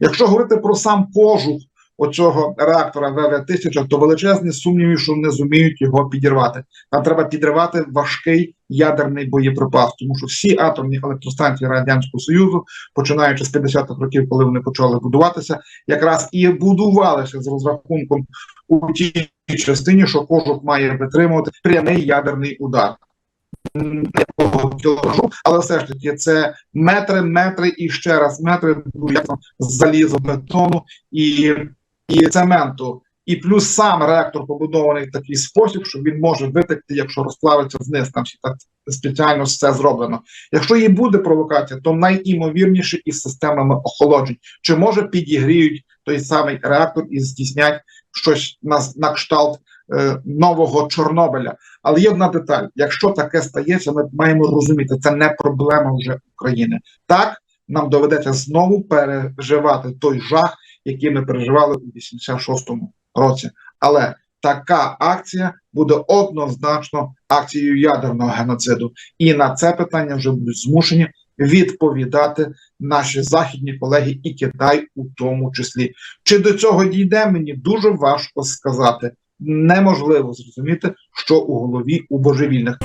Якщо говорити про сам кожух оцього реактора ВВ-1000, то величезні сумніви, що не зуміють його підірвати. Там треба підривати важкий ядерний боєприпас, тому що всі атомні електростанції радянського союзу, починаючи з 50-х років, коли вони почали будуватися, якраз і будувалися з розрахунком у тій частині, що кожух має витримувати прямий ядерний удар. Якого кілометражу, але все ж таки це метри, метри і ще раз метри ну, залізобетону і, і цементу. І плюс сам реактор побудований в такий спосіб, що він може витекти, якщо розплавиться вниз. Там так спеціально все зроблено. Якщо і буде провокація, то найімовірніше із системами охолоджень. Чи може підігріють той самий реактор і здійснять щось на, на кшталт нового Чорнобиля. Але є одна деталь: якщо таке стається, ми маємо розуміти, це не проблема вже України. Так нам доведеться знову переживати той жах, який ми переживали у 86-му році. Але така акція буде однозначно акцією ядерного геноциду, і на це питання вже будуть змушені відповідати наші західні колеги і Китай у тому числі. Чи до цього дійде, мені дуже важко сказати. Неможливо зрозуміти, що у голові у божевільних.